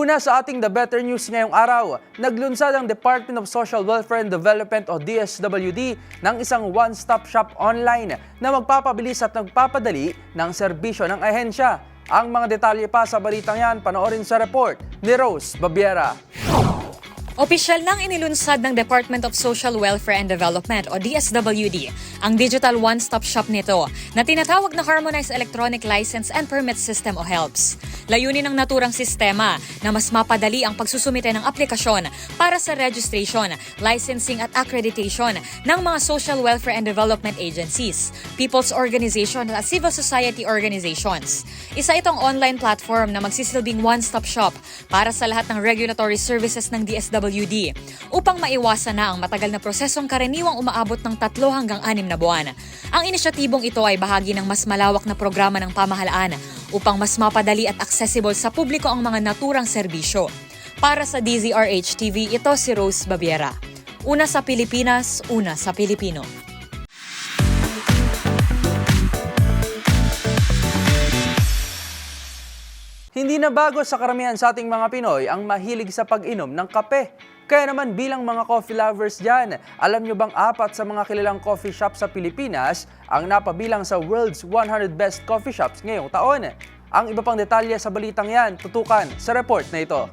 Una sa ating The Better News ngayong araw, naglunsad ang Department of Social Welfare and Development o DSWD ng isang one-stop shop online na magpapabilis at nagpapadali ng serbisyo ng ahensya. Ang mga detalye pa sa balitang yan, panoorin sa report ni Rose Babiera. Opisyal nang inilunsad ng Department of Social Welfare and Development o DSWD ang digital one-stop shop nito na tinatawag na Harmonized Electronic License and Permit System o HELPS. Layunin ng naturang sistema na mas mapadali ang pagsusumite ng aplikasyon para sa registration, licensing at accreditation ng mga social welfare and development agencies, people's organization at civil society organizations. Isa itong online platform na magsisilbing one-stop shop para sa lahat ng regulatory services ng DSWD upang maiwasan na ang matagal na prosesong karaniwang umaabot ng tatlo hanggang anim na buwan. Ang inisyatibong ito ay bahagi ng mas malawak na programa ng pamahalaan upang mas mapadali at accessible sa publiko ang mga naturang serbisyo. Para sa DZRH TV, ito si Rose Babiera. Una sa Pilipinas, una sa Pilipino. Hindi na bago sa karamihan sa ating mga Pinoy ang mahilig sa pag-inom ng kape. Kaya naman bilang mga coffee lovers dyan, alam nyo bang apat sa mga kilalang coffee shop sa Pilipinas ang napabilang sa World's 100 Best Coffee Shops ngayong taon? Ang iba pang detalye sa balitang yan, tutukan sa report na ito.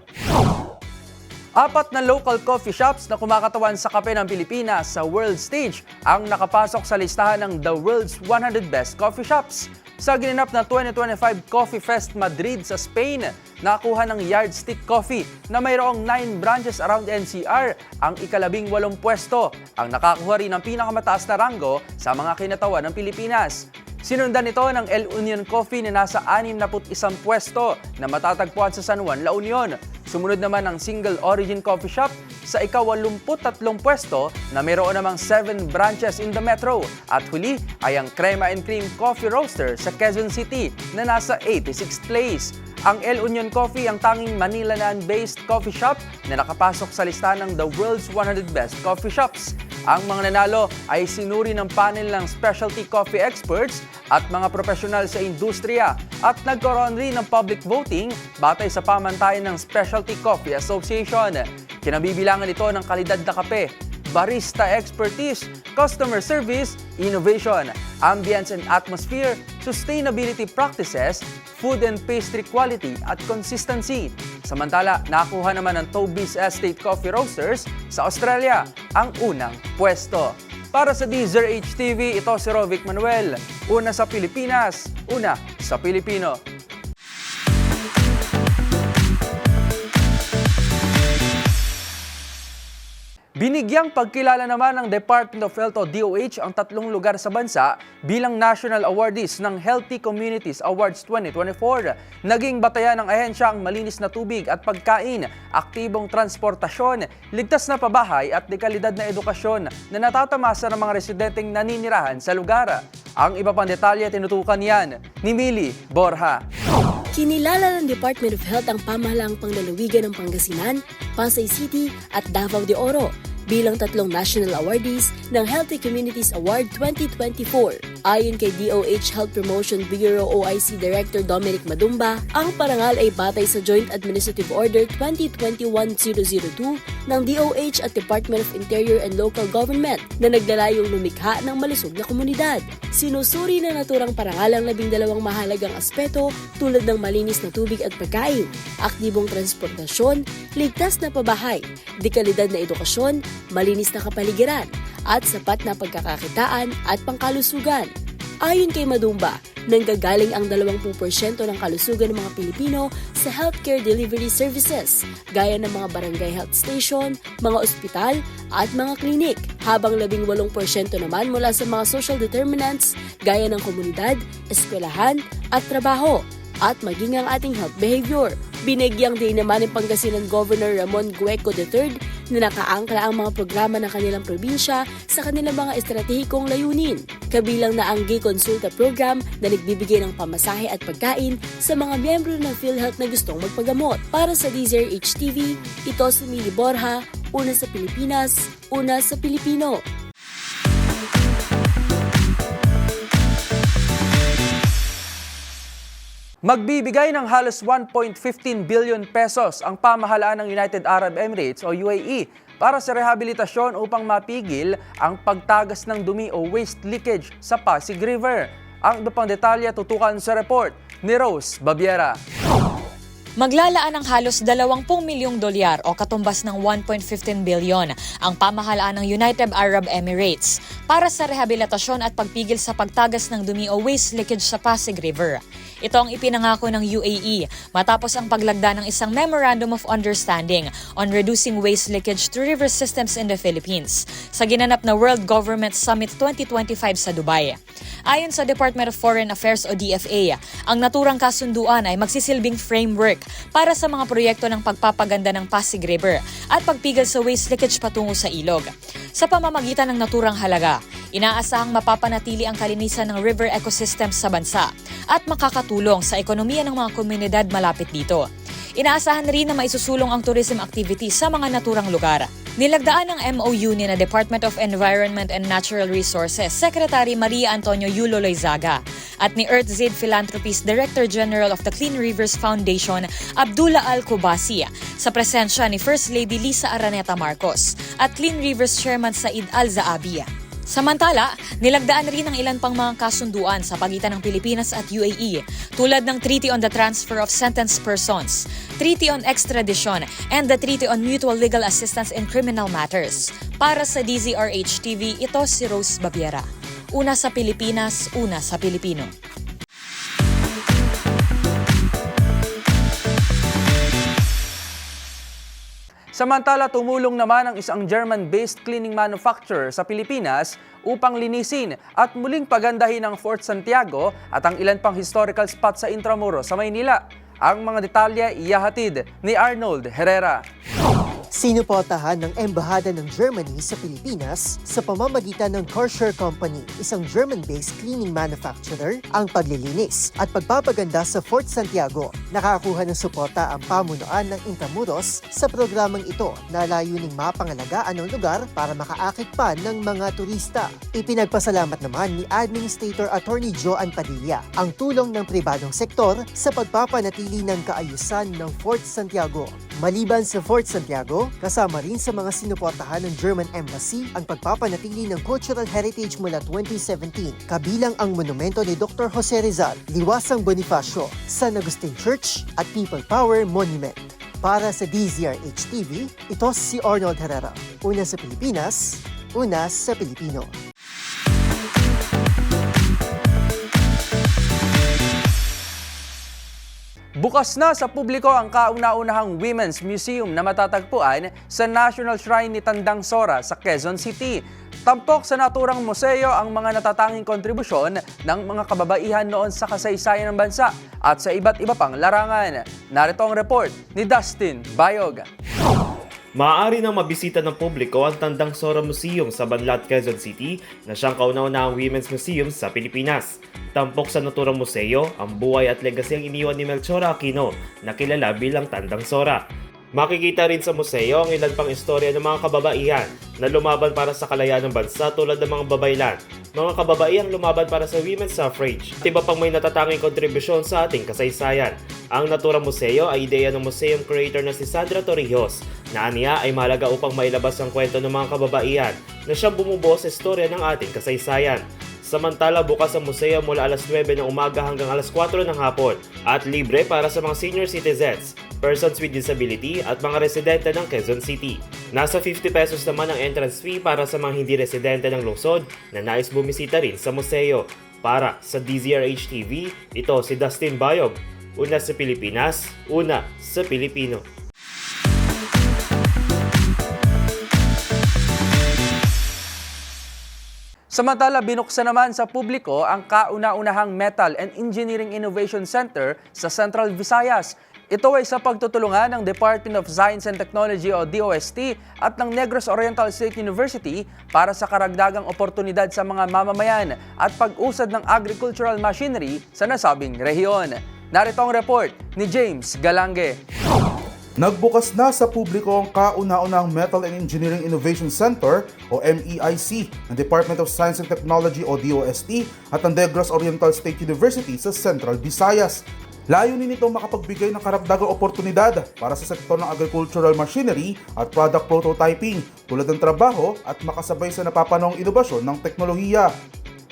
Apat na local coffee shops na kumakatawan sa kape ng Pilipinas sa world stage ang nakapasok sa listahan ng The World's 100 Best Coffee Shops. Sa ginanap na 2025 Coffee Fest Madrid sa Spain, nakuha ng Yardstick Coffee na mayroong 9 branches around NCR ang ikalabing walong pwesto, ang nakakuha rin ng pinakamataas na ranggo sa mga kinatawan ng Pilipinas. Sinundan ito ng El Union Coffee na nasa 61 pwesto na matatagpuan sa San Juan, La Union. Sumunod naman ang Single Origin Coffee Shop sa ika-83 pwesto na mayroon namang 7 branches in the metro. At huli ay ang Crema and Cream Coffee Roaster sa Quezon City na nasa 86th place. Ang El Union Coffee ang tanging Manilanan-based coffee shop na nakapasok sa listahan ng The World's 100 Best Coffee Shops. Ang mga nanalo ay sinuri ng panel ng specialty coffee experts at mga profesional sa industriya at nagkaroon rin ng public voting batay sa pamantayan ng Specialty Coffee Association. Kinabibilangan ito ng kalidad na kape, barista expertise, customer service, innovation, ambience and atmosphere, sustainability practices, food and pastry quality at consistency. Samantala, nakuha naman ng Toby's Estate Coffee Roasters sa Australia ang unang pwesto. Para sa Deezer HTV, ito si Rovic Manuel. Una sa Pilipinas, una sa Pilipino. Binigyang pagkilala naman ng Department of Health o DOH ang tatlong lugar sa bansa bilang National Awardees ng Healthy Communities Awards 2024. Naging batayan ng ahensya ang malinis na tubig at pagkain, aktibong transportasyon, ligtas na pabahay at dekalidad na edukasyon na natatamasa ng mga residenteng naninirahan sa lugar. Ang iba pang detalye tinutukan yan ni Mili Borja. Kinilala ng Department of Health ang pamahalaang panglalawigan ng Pangasinan, Pasay City at Davao de Oro bilang tatlong national awardees ng Healthy Communities Award 2024. Ayon kay DOH Health Promotion Bureau OIC Director Dominic Madumba, ang parangal ay batay sa Joint Administrative Order 2021-002 ng DOH at Department of Interior and Local Government na naglalayong lumikha ng malusog na komunidad. Sinusuri na naturang parangal ang labing dalawang mahalagang aspeto tulad ng malinis na tubig at pagkain, aktibong transportasyon, ligtas na pabahay, dekalidad na edukasyon, malinis na kapaligiran, at sapat na pagkakakitaan at pangkalusugan. Ayon kay Madumba, nanggagaling ang 20% ng kalusugan ng mga Pilipino sa healthcare delivery services, gaya ng mga barangay health station, mga ospital, at mga klinik, habang 18% naman mula sa mga social determinants gaya ng komunidad, eskwelahan, at trabaho at maging ang ating health behavior. Binigyang din naman ng Pangasinan Governor Ramon Gueco III na nakaangkla ang mga programa ng kanilang probinsya sa kanilang mga estratehikong layunin. Kabilang na ang Gay Consulta Program na nagbibigay ng pamasahe at pagkain sa mga miyembro ng PhilHealth na gustong magpagamot. Para sa Deezer HTV, ito si Mili Borja, una sa Pilipinas, una sa Pilipino. Magbibigay ng halos 1.15 billion pesos ang pamahalaan ng United Arab Emirates o UAE para sa rehabilitasyon upang mapigil ang pagtagas ng dumi o waste leakage sa Pasig River. Ang iba pang detalye tutukan sa report ni Rose Babiera. Maglalaan ng halos 20 milyong dolyar o katumbas ng 1.15 bilyon ang pamahalaan ng United Arab Emirates para sa rehabilitasyon at pagpigil sa pagtagas ng dumi o waste leakage sa Pasig River. Ito ang ipinangako ng UAE matapos ang paglagda ng isang Memorandum of Understanding on Reducing Waste Leakage to River Systems in the Philippines sa ginanap na World Government Summit 2025 sa Dubai. Ayon sa Department of Foreign Affairs o DFA, ang naturang kasunduan ay magsisilbing framework para sa mga proyekto ng pagpapaganda ng Pasig River at pagpigil sa waste leakage patungo sa ilog. Sa pamamagitan ng naturang halaga, inaasahang mapapanatili ang kalinisan ng river ecosystem sa bansa at makakatulong sa ekonomiya ng mga komunidad malapit dito. Inaasahan rin na maisusulong ang tourism activity sa mga naturang lugar. Nilagdaan ng MOU ni na Department of Environment and Natural Resources Secretary Maria Antonio Yulo Loizaga at ni EarthZaid Philanthropies Director General of the Clean Rivers Foundation Abdullah Al Kubasi sa presensya ni First Lady Lisa Araneta Marcos at Clean Rivers Chairman Said Al Zaabi. Samantala, nilagdaan rin ang ilan pang mga kasunduan sa pagitan ng Pilipinas at UAE tulad ng Treaty on the Transfer of Sentenced Persons, Treaty on Extradition, and the Treaty on Mutual Legal Assistance in Criminal Matters. Para sa DZRH TV, ito si Rose Babiera. Una sa Pilipinas, una sa Pilipino. Samantala, tumulong naman ang isang German-based cleaning manufacturer sa Pilipinas upang linisin at muling pagandahin ang Fort Santiago at ang ilan pang historical spot sa Intramuros sa Maynila. Ang mga detalye iyahatid ni Arnold Herrera. Sinuportahan ng Embahada ng Germany sa Pilipinas sa pamamagitan ng Korscher Company, isang German-based cleaning manufacturer, ang paglilinis at pagpapaganda sa Fort Santiago. Nakakuha ng suporta ang pamunuan ng Intramuros sa programang ito na layuning mapangalagaan ng lugar para makaakit pa ng mga turista. Ipinagpasalamat naman ni Administrator Attorney Joan Padilla ang tulong ng pribadong sektor sa pagpapanatili ng kaayusan ng Fort Santiago. Maliban sa Fort Santiago, kasama rin sa mga sinuportahan ng German Embassy ang pagpapanatili ng cultural heritage mula 2017, kabilang ang monumento ni Dr. Jose Rizal, Liwasang Bonifacio, San Agustin Church at People Power Monument. Para sa DZRH TV, ito si Arnold Herrera. Una sa Pilipinas, una sa Pilipino. Bukas na sa publiko ang kauna-unahang Women's Museum na matatagpuan sa National Shrine ni Tandang Sora sa Quezon City. Tampok sa naturang museo ang mga natatanging kontribusyon ng mga kababaihan noon sa kasaysayan ng bansa at sa iba't iba pang larangan. Narito ang report ni Dustin Bayog. Maaari nang mabisita ng publiko ang Tandang Sora Museum sa Banlat, Quezon City na siyang kauna-unahang women's museum sa Pilipinas. Tampok sa naturang museo ang buhay at legacy ang iniwan ni Melchora Aquino na kilala bilang Tandang Sora. Makikita rin sa museo ang ilan pang istorya ng mga kababaihan na lumaban para sa kalayaan ng bansa tulad ng mga babaylan, mga kababaihang lumaban para sa women's suffrage, at iba pang may natatanging kontribusyon sa ating kasaysayan. Ang Natura Museo ay ideya ng museum creator na si Sandra Torrijos na aniya ay mahalaga upang mailabas ang kwento ng mga kababaihan na siyang bumubuo sa istorya ng ating kasaysayan. Samantala, bukas ang museo mula alas 9 ng umaga hanggang alas 4 ng hapon at libre para sa mga senior citizens, persons with disability at mga residente ng Quezon City. Nasa 50 pesos naman ang entrance fee para sa mga hindi residente ng lungsod na nais bumisita rin sa museo. Para sa DZRH TV, ito si Dustin Bayog. Una sa Pilipinas, una sa Pilipino. Samantala, binuksan naman sa publiko ang kauna-unahang Metal and Engineering Innovation Center sa Central Visayas. Ito ay sa pagtutulungan ng Department of Science and Technology o DOST at ng Negros Oriental State University para sa karagdagang oportunidad sa mga mamamayan at pag-usad ng agricultural machinery sa nasabing rehiyon. Narito ang report ni James Galange. Nagbukas na sa publiko ang kauna-unahang Metal and Engineering Innovation Center o MEIC ng Department of Science and Technology o DOST at ang Negros Oriental State University sa Central Visayas. Layunin nito makapagbigay ng karagdagang oportunidad para sa sektor ng agricultural machinery at product prototyping tulad ng trabaho at makasabay sa napapanahong inobasyon ng teknolohiya.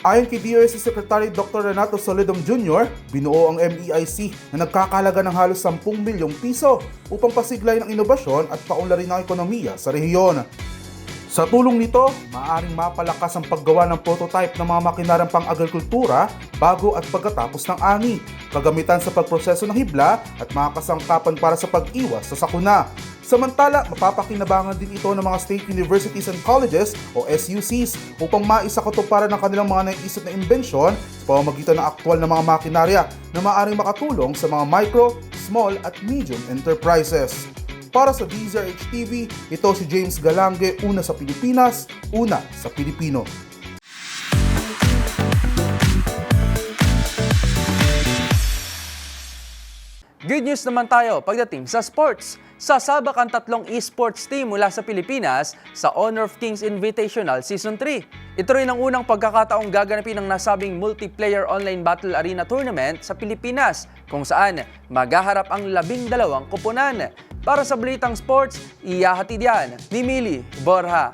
Ayon kay DOST Secretary Dr. Renato Solidum Jr., binuo ang MEIC na nagkakalaga ng halos 10 milyong piso upang pasiglay ng inobasyon at paunlarin ng ekonomiya sa rehiyon. Sa tulong nito, maaaring mapalakas ang paggawa ng prototype ng mga makinaryang pang-agrikultura bago at pagkatapos ng ani, kagamitan sa pagproseso ng hibla at mga kasangkapan para sa pag-iwas sa sakuna. Samantala, mapapakinabangan din ito ng mga state universities and colleges o SUCs upang maisakatuparan ng kanilang mga naisip na imbensyon sa pamamagitan ng aktwal na mga makinarya na maaaring makatulong sa mga micro, small at medium enterprises. Para sa DZRH TV, ito si James Galange, una sa Pilipinas, una sa Pilipino. Good news naman tayo pagdating sa sports. Sasabak ang tatlong esports team mula sa Pilipinas sa Honor of Kings Invitational Season 3. Ito rin ang unang pagkakataong gaganapin ng nasabing multiplayer online battle arena tournament sa Pilipinas kung saan maghaharap ang labing dalawang kupunan. Para sa Balitang Sports, iyahatid yan ni Mili Borja.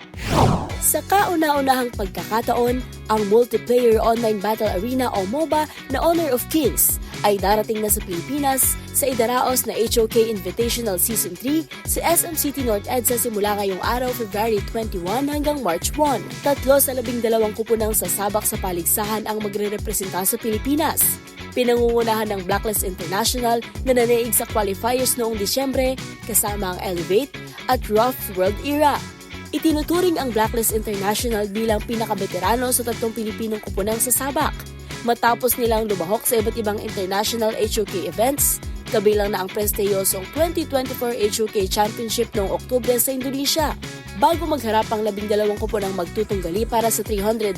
Sa kauna-unahang pagkakataon, ang multiplayer online battle arena o MOBA na Honor of Kings ay darating na sa Pilipinas sa idaraos na HOK Invitational Season 3 sa SM City North EDSA simula ngayong araw February 21 hanggang March 1. Tatlo sa labing dalawang kupunang sasabak sa paligsahan ang magre-representa sa Pilipinas. Pinangungunahan ng Blacklist International na nanaig sa qualifiers noong Disyembre kasama ang Elevate at Rough World Era. Itinuturing ang Blacklist International bilang pinakabeterano sa tatlong Pilipinong kupunang sasabak matapos nilang lumahok sa iba't ibang international HOK events, kabilang na ang prestiyosong 2024 HOK Championship noong Oktubre sa Indonesia. Bago magharap ang labing dalawang kupunang magtutunggali para sa $300,000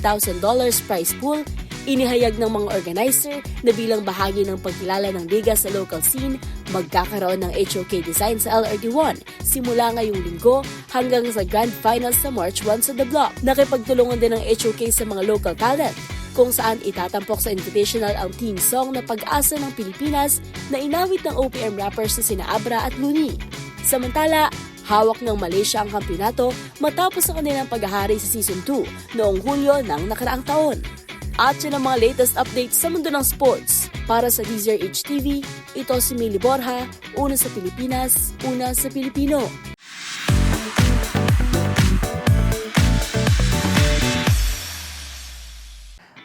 prize pool, inihayag ng mga organizer na bilang bahagi ng pagkilala ng liga sa local scene, magkakaroon ng HOK design sa LRT1 simula ngayong linggo hanggang sa Grand Finals sa March 1 sa The Block. Nakipagtulungan din ng HOK sa mga local talent kung saan itatampok sa Invitational ang team song na pag-asa ng Pilipinas na inawit ng OPM rappers na sina Abra at Luni. Samantala, hawak ng Malaysia ang kampyonato matapos ang kanilang paghahari sa Season 2 noong Hulyo ng nakaraang taon. At yun ang mga latest updates sa mundo ng sports. Para sa DZRH TV, ito si Mili Borja, una sa Pilipinas, una sa Pilipino.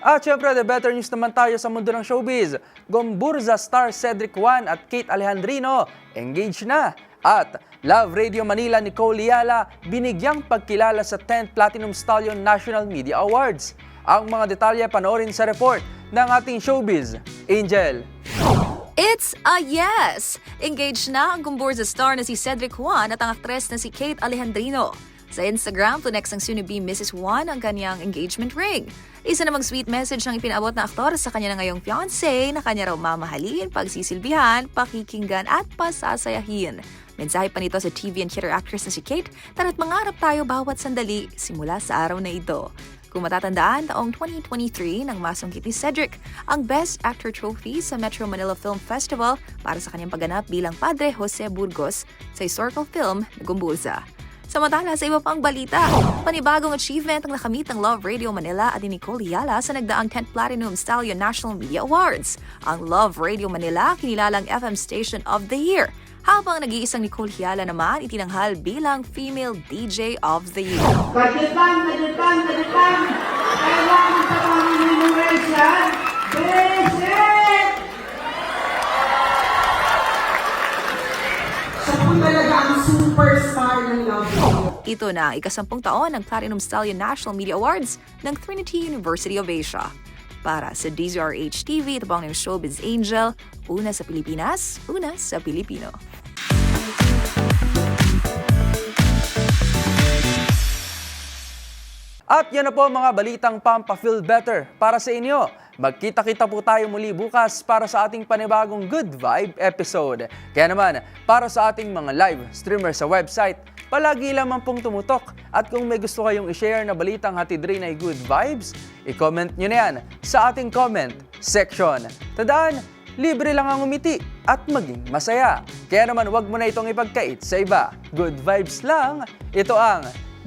At syempre, the better news naman tayo sa mundo ng showbiz. Gomburza star Cedric Juan at Kate Alejandrino engaged na. At Love Radio Manila Nicole Liala binigyang pagkilala sa 10th Platinum Stallion National Media Awards. Ang mga detalye panoorin sa report ng ating showbiz. Angel. It's a yes! Engaged na ang Gumburza star na si Cedric Juan at ang aktres na si Kate Alejandrino. Sa Instagram, flex ng soon-to-be Mrs. Juan ang kanyang engagement ring. Isa namang sweet message ang ipinabot na aktor sa kanya na ngayong fiancé na kanya raw mamahalin, pagsisilbihan, pakikinggan at pasasayahin. Mensahe pa nito sa TV and theater actress na si Kate, tara't mangarap tayo bawat sandali simula sa araw na ito. Kung matatandaan, taong 2023 nang masungkit ni Cedric ang Best Actor Trophy sa Metro Manila Film Festival para sa kanyang pagganap bilang Padre Jose Burgos sa historical film Gumbulsa. Samantala, sa iba pang balita, panibagong achievement ang nakamit ng Love Radio Manila at ni Nicole Yala sa nagdaang 10th Platinum Stallion National Media Awards. Ang Love Radio Manila kinilalang FM Station of the Year, habang nag-iisang Nicole Hiala naman itinanghal bilang Female DJ of the Year. Kadetan, kadetan, kadetan! Kailangan sa pang-memorize Basic! Siya po talaga ang superstar ng Love. Ito na ang ikasampung taon ng Platinum Stallion National Media Awards ng Trinity University of Asia. Para sa DZRH TV, ito po ang Showbiz Angel, una sa Pilipinas, una sa Pilipino. At yan na po mga balitang Pampa Feel Better para sa inyo. Magkita-kita po tayo muli bukas para sa ating panibagong Good Vibe episode. Kaya naman, para sa ating mga live streamer sa website, palagi lamang pong tumutok. At kung may gusto kayong i-share na balitang hatid rin ay good vibes, i-comment nyo na yan sa ating comment section. Tandaan, libre lang ang umiti at maging masaya. Kaya naman wag mo na itong ipagkait sa iba. Good vibes lang, ito ang